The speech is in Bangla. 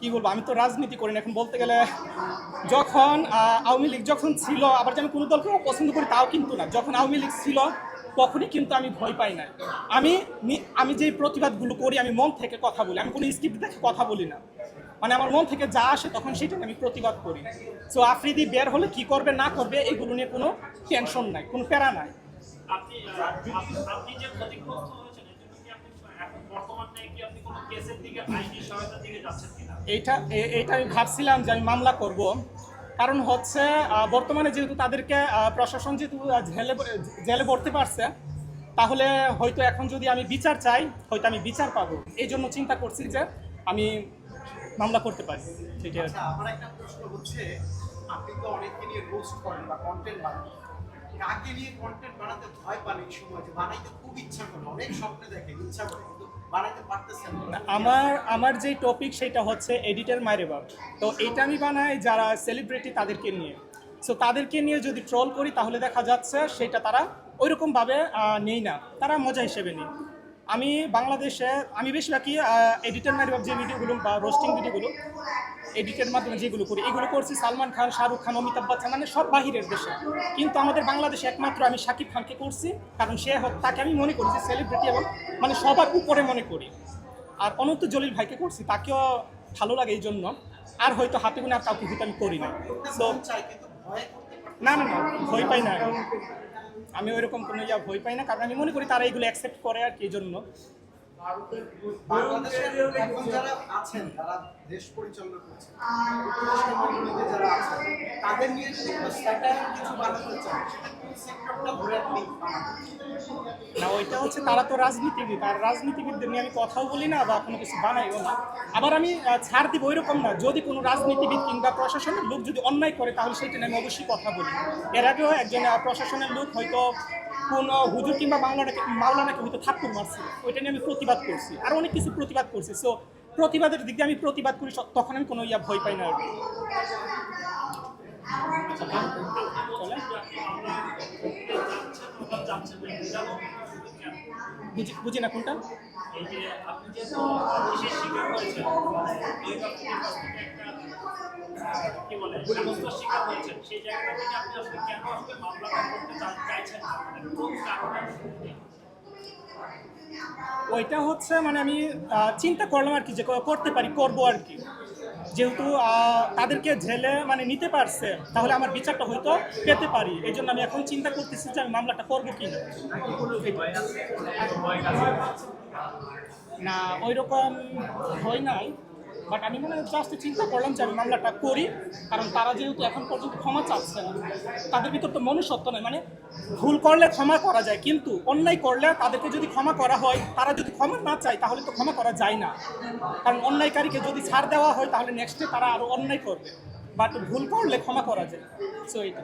কি বলব আমি তো রাজনীতি করি না। এখন বলতে গেলে যখন আওয়ামী লীগ যখন ছিল আবার যে আমি কোনো দলকে পছন্দ করি তাও কিন্তু না। যখন আওয়ামী লীগ ছিল তখনই কিন্তু আমি ভয় পাই না আমি আমি যে প্রতিবাদগুলো করি আমি মন থেকে কথা বলি। আমি কোনো স্ক্রিপ্ট দেখে কথা বলি না। মানে আমার মন থেকে যা আসে তখন সেটা আমি প্রতিবাদ করি। সো আফ্রিদি বের হলে কি করবে না করবে এগুলো নিয়ে কোনো টেনশন নাই কোনো প্যারা নাই। আপনি আপনি যে ক্ষতিগ্রস্ত এইটা এইটা আমি ভাবছিলাম যে আমি মামলা করব। কারণ হচ্ছে বর্তমানে যেহেতু তাদেরকে প্রশাসন যেহেতু জেলে জেলে পড়তে পারছে তাহলে হয়তো এখন যদি আমি বিচার চাই হয়তো আমি বিচার পাবো। এই জন্য চিন্তা করছি যে আমি মামলা করতে পারি। সেটাই। আচ্ছা আমার একটা প্রশ্ন হচ্ছে আপনি তো অনেককে নিয়ে রোস্ট করেন বা কন্টেন্ট বানান। কাকে নিয়ে কন্টেন্ট বানাতে ভয় পান এই সময় বানাইতে খুব ইচ্ছা করে, অনেক স্বপ্নে দেখে, ইচ্ছা করে আমার আমার যে টপিক সেটা হচ্ছে এডিটার মায়ের বাপ। তো এটা আমি বানাই যারা সেলিব্রিটি তাদেরকে নিয়ে। সো তাদেরকে নিয়ে যদি ট্রোল করি তাহলে দেখা যাচ্ছে সেটা তারা ওইরকমভাবে নেই না। তারা মজা হিসেবে নেই। আমি বাংলাদেশে, আমি বেশিরভাগই এডিটার বাপ যে ভিডিওগুলো বা রোস্টিং ভিডিওগুলো এডিটের মাধ্যমে যেগুলো করি, এগুলো করছি সালমান খান, শাহরুখ খান, অমিতাভ বচ্চন মানে সব বাহিরের দেশে। কিন্তু আমাদের বাংলাদেশে একমাত্র আমি শাকিব খানকে করছি, কারণ সে তাকে আমি মনে করি যে সেলিব্রিটি এবং মানে সবার উপরে মনে করি। আর অনন্ত জলিল ভাইকে করছি, তাকেও ভালো লাগে এই জন্য। আর হয়তো হাতে গুনে আর কাউকে হয়তো আমি করি না। পারতেন না না না, ভয় পাই না আমি ওইরকম কোনো ইয়া ভয় পাই না, কারণ আমি মনে করি তারা এগুলো অ্যাকসেপ্ট করে আর কি এই জন্য যারা আছেন, তারা দেশ পরিচালনা করছেন তাদের নিয়ে কিছু বানাতে ওইটা হচ্ছে তারা তো রাজনীতিবিদ, আর রাজনীতিবিদদের নিয়ে আমি কথাও বলি না বা কোনো কিছু বানাইও না। আবার আমি ছাড় দিব ওইরকম না, যদি কোনো রাজনীতিবিদ কিংবা প্রশাসনের লোক যদি অন্যায় করে, তাহলে সেটা নিয়ে আমি অবশ্যই কথা বলি। এর আগেও একজন প্রশাসনের লোক হয়তো কোন হুজুর কিংবা মাওলানাকে মাওলানাকে হয়তো থাপ্পড় মারছে, ওইটা নিয়ে আমি প্রতিবাদ করছি, আর অনেক কিছু প্রতিবাদ করছি। সো প্রতিবাদের দিক দিয়ে আমি প্রতিবাদ করি তখন আমি কোনো ইয়া ভয় পাই না আর কি। বুঝি বুঝি না কোনটা? ওইটা হচ্ছে মানে আমি চিন্তা করলাম আর কি যে করতে পারি, করব আর কি। যেহেতু তাদেরকে ঝেলে মানে নিতে পারছে, তাহলে আমার বিচারটা হয়তো পেতে পারি। এই জন্য আমি এখন চিন্তা করতেছি যে আমি মামলাটা করব কি না না ওই রকম হয় নাই। বাট আমি মানে জাস্ট চিন্তা করলাম যে আমি মামলাটা করি, কারণ তারা যেহেতু এখন পর্যন্ত ক্ষমা চাচ্ছে না, তাদের ভিতর তো মনুষ্যত্ব নয় মানে ভুল করলে ক্ষমা করা যায়, কিন্তু অন্যায় করলে তাদেরকে যদি ক্ষমা করা হয়, তারা যদি ক্ষমা না চায়, তাহলে তো ক্ষমা করা যায় না। কারণ অন্যায়কারীকে যদি ছাড় দেওয়া হয়, তাহলে নেক্সটে তারা আরও অন্যায় করবে। বাট ভুল করলে ক্ষমা করা যায়। সো এইটা